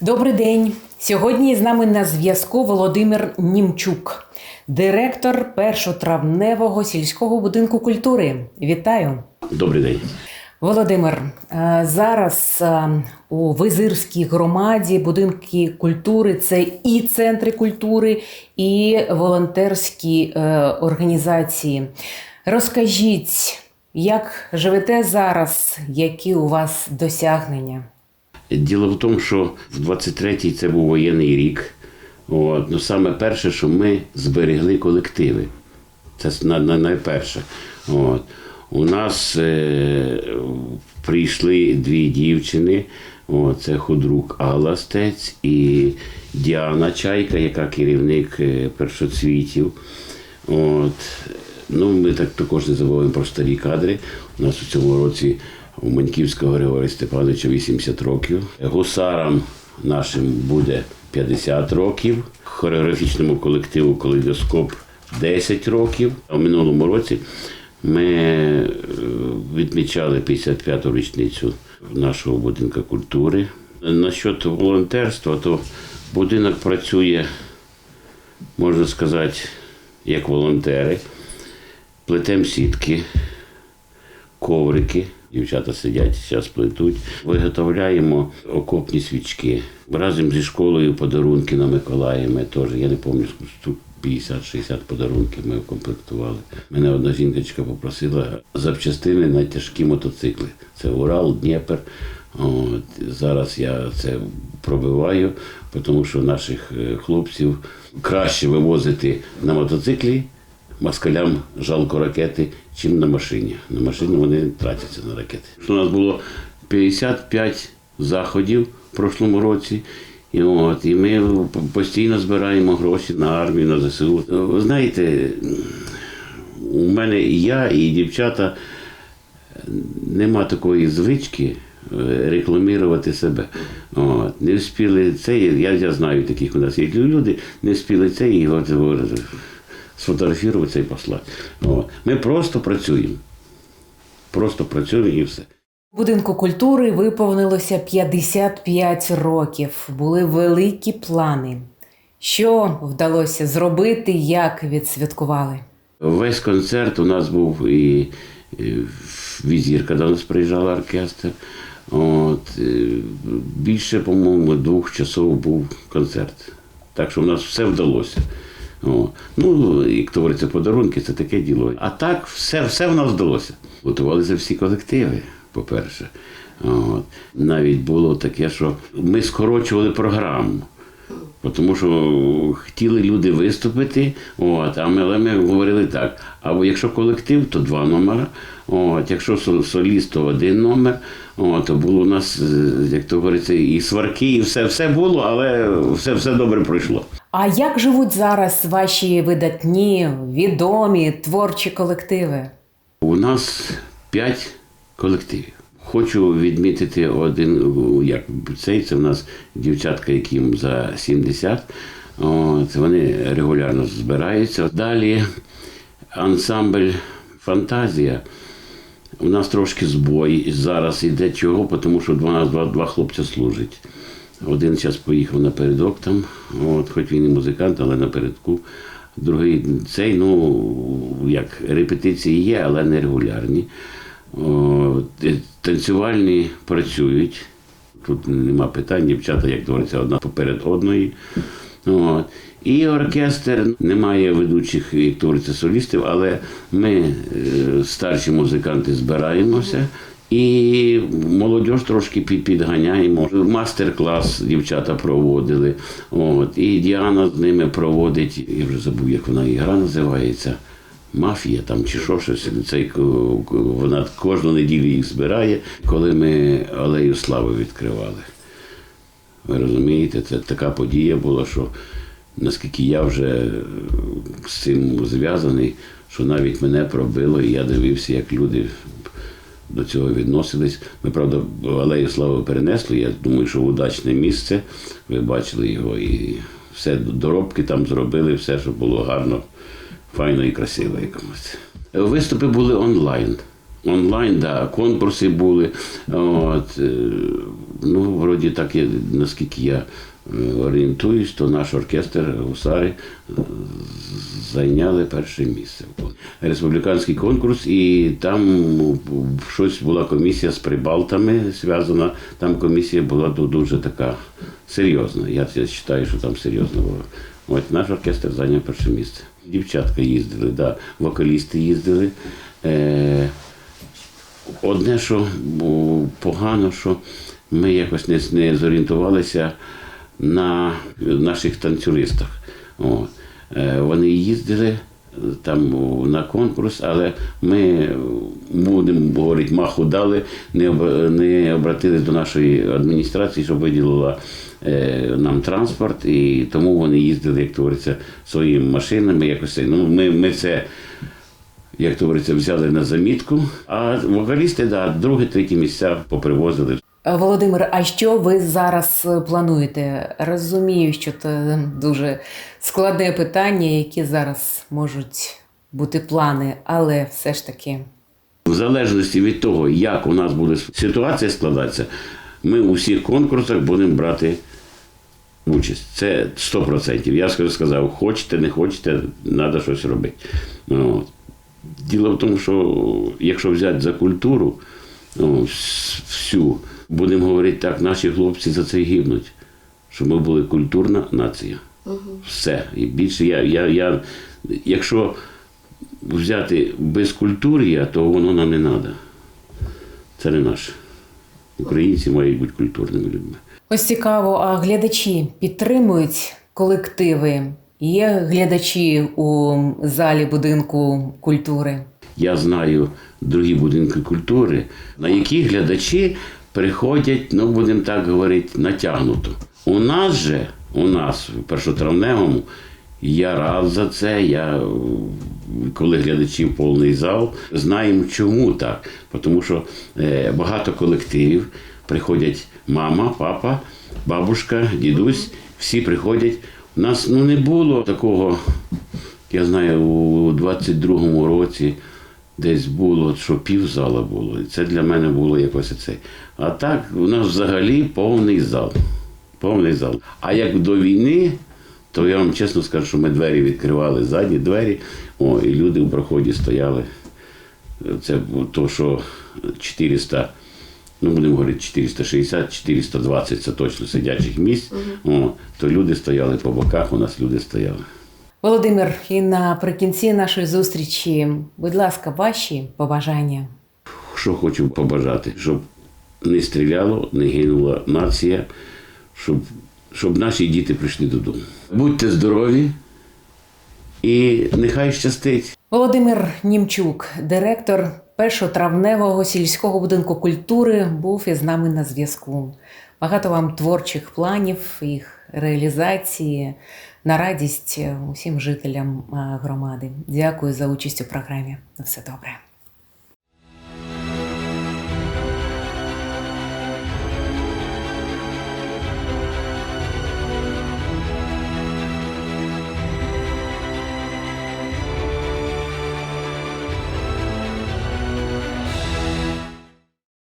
Добрий день. Сьогодні з нами на зв'язку Володимир Німчук, директор першотравневого сільського будинку культури. Вітаю. Добрий день. Володимир, е, зараз е, у Визирській громаді будинки культури це і центри культури, і волонтерські е, організації. Розкажіть, як живете зараз, які у вас досягнення? Діло в тому, що в 23-й це був воєнний рік. От. Ну, саме перше, що ми зберегли колективи. Це на- на- найперше. От. У нас е, прийшли дві дівчини. От, це худрук Алла Стець і Діана Чайка, яка керівник е, першоцвітів. От. Ну, ми так також не забуваємо про старі кадри. У нас у цьому році у Маньківського Григорія Степановича 80 років. Гусарам нашим буде 50 років. Хореографічному колективу Калейдоскоп 10 років. В минулому році ми е, відмічали 55-ту річницю нашого будинку культури. Насчет волонтерства, то будинок працює, можна сказати, як волонтери. Плетем сітки, коврики. Дівчата сидять, зараз плетуть. Виготовляємо окопні свічки. Разом зі школою подарунки на Миколая. Ми теж, я не пам'ятаю, 50-60 подарунків ми укомплектували. Мене одна жінкочка попросила запчастини на тяжкі мотоцикли. Це Урал, Дніпр. От, зараз я це пробиваю, тому що наших е, хлопців краще вивозити на мотоциклі. Москалям жалко ракети, чим на машині. На машині вони тратяться на ракети. У нас було 55 заходів в прошлому році. І, от, і ми постійно збираємо гроші на армію, на ЗСУ. Ви знаєте, у мене і я, і дівчата нема такої звички е, рекламувати себе. От. Не встигли це, я, я знаю таких у нас є люди, не встигли це і от, от, сфотографувати і послати. Ми просто працюємо. Просто працюємо і все. Будинку культури виповнилося 55 років. Були великі плани. Що вдалося зробити, як відсвяткували? Весь концерт у нас був і, візірка, до нас приїжджав оркестр. От, е, більше, по-моєму, двох часов був концерт. Так що в нас все вдалося. О. Ну, як то говориться, подарунки це таке діло. А так, все, все в нас вдалося. Готувалися всі колективи, по-перше. От. Навіть було таке, що ми скорочували програму. Тому що хотіли люди виступити, от, а ми, але ми говорили так. Або якщо колектив, то два номери. От, якщо со- соліст, то один номер. От, то було у нас, е, як то говориться, і сварки, і все, все було, але все, все добре пройшло. А як живуть зараз ваші видатні, відомі творчі колективи? У нас п'ять колективів. Хочу відмітити один, як цей, це в нас дівчатка, яким за 70. От, вони регулярно збираються. Далі ансамбль Фантазія. У нас трошки збой зараз іде чого, тому що два, два, два хлопця служать. Один зараз поїхав напередок там, от, хоч він і музикант, але напередку. Другий цей, ну, як репетиції є, але не регулярні. О, е, танцювальні працюють. Тут нема питань, дівчата, як говориться, одна поперед одної. От. І оркестр немає ведучих, як говориться, солістів, але ми, е, старші музиканти, збираємося. І молодь трошки під- підганяємо. Мастер-клас дівчата проводили. От. І Діана з ними проводить, я вже забув, як вона ігра називається. Мафія там чи що щось. Цей, вона кожну неділю їх збирає, коли ми алею слави відкривали. Ви розумієте, це така подія була, що наскільки я вже е, з цим зв'язаний, що навіть мене пробило, і я дивився, як люди до цього відносились. Ми, правда, алею слави перенесли. Я думаю, що удачне місце. Ви бачили його і все доробки там зробили, все, щоб було гарно, файно і красиво якомусь. Виступи були онлайн. Онлайн, да, конкурси були. От, е, Ну, вроді так, наскільки я орієнтуюсь, то наш оркестр гусари е, зайняли перше місце. Республіканський конкурс, і там щось була комісія з прибалтами зв'язана. Там комісія була дуже така серйозна. Я вважаю, що там серйозно було. От наш оркестр зайняв перше місце. Дівчатка їздили, да, вокалісти їздили. Е, Одне, що погано, що ми якось не, не зорієнтувалися на наших танцюристах. От. Е, Вони їздили е, там на конкурс, але ми будемо говорити, маху дали, не, не обратились до нашої адміністрації, щоб виділила е, нам транспорт, і тому вони їздили, як говориться, своїми машинами. Якось, ну, ми, ми це як говориться, взяли на замітку. А вокалісти, да, друге, третє місця попривозили. Е, Володимир, а що ви зараз е, плануєте? Розумію, що це дуже складне питання, які зараз можуть бути плани, але все ж таки. В залежності від того, як у нас буде ситуація складатися, ми у всіх конкурсах будемо брати участь. Це 100%. Я скажу, сказав, хочете, не хочете, треба щось робити. Ну, От. Діло в тому, що якщо взяти за культуру ну, всю, будемо говорити так, наші хлопці за це гибнуть, щоб ми були культурна нація. Все. І більше я, я, я, якщо взяти без безкультур'я, то воно нам не треба. Це не наше. Українці мають бути культурними людьми. Ось цікаво, а глядачі підтримують колективи? Є глядачі у залі будинку культури? Я знаю другі будинки культури, на які глядачі приходять, ну будемо так говорити, натягнуто. У нас же, у нас в першотравневому, я рад за це. Я, коли глядачів повний зал, знаємо, чому так. Тому що е, багато колективів приходять мама, папа, бабушка, дідусь, всі приходять. У нас ну, не було такого, я знаю, у 22-му році десь було, що півзала було. І це для мене було якось це. А так, у нас взагалі повний зал. Повний зал. А як до війни, то я вам чесно скажу, що ми двері відкривали, задні двері, о, і люди в проході стояли. Це то, що 400, ну будемо говорити, 460, 420 це точно сидячих місць. О, то люди стояли по боках, у нас люди стояли. Володимир, і наприкінці нашої зустрічі, будь ласка, ваші побажання. Що хочу побажати, щоб не стріляло, не гинула нація, щоб, щоб наші діти прийшли додому. Будьте здорові і нехай щастить. Володимир Німчук, директор першотравневого сільського будинку культури, був із нами на зв'язку. Багато вам творчих планів, їх реалізації на радість усім жителям громади. Дякую за участь у програмі. На все добре.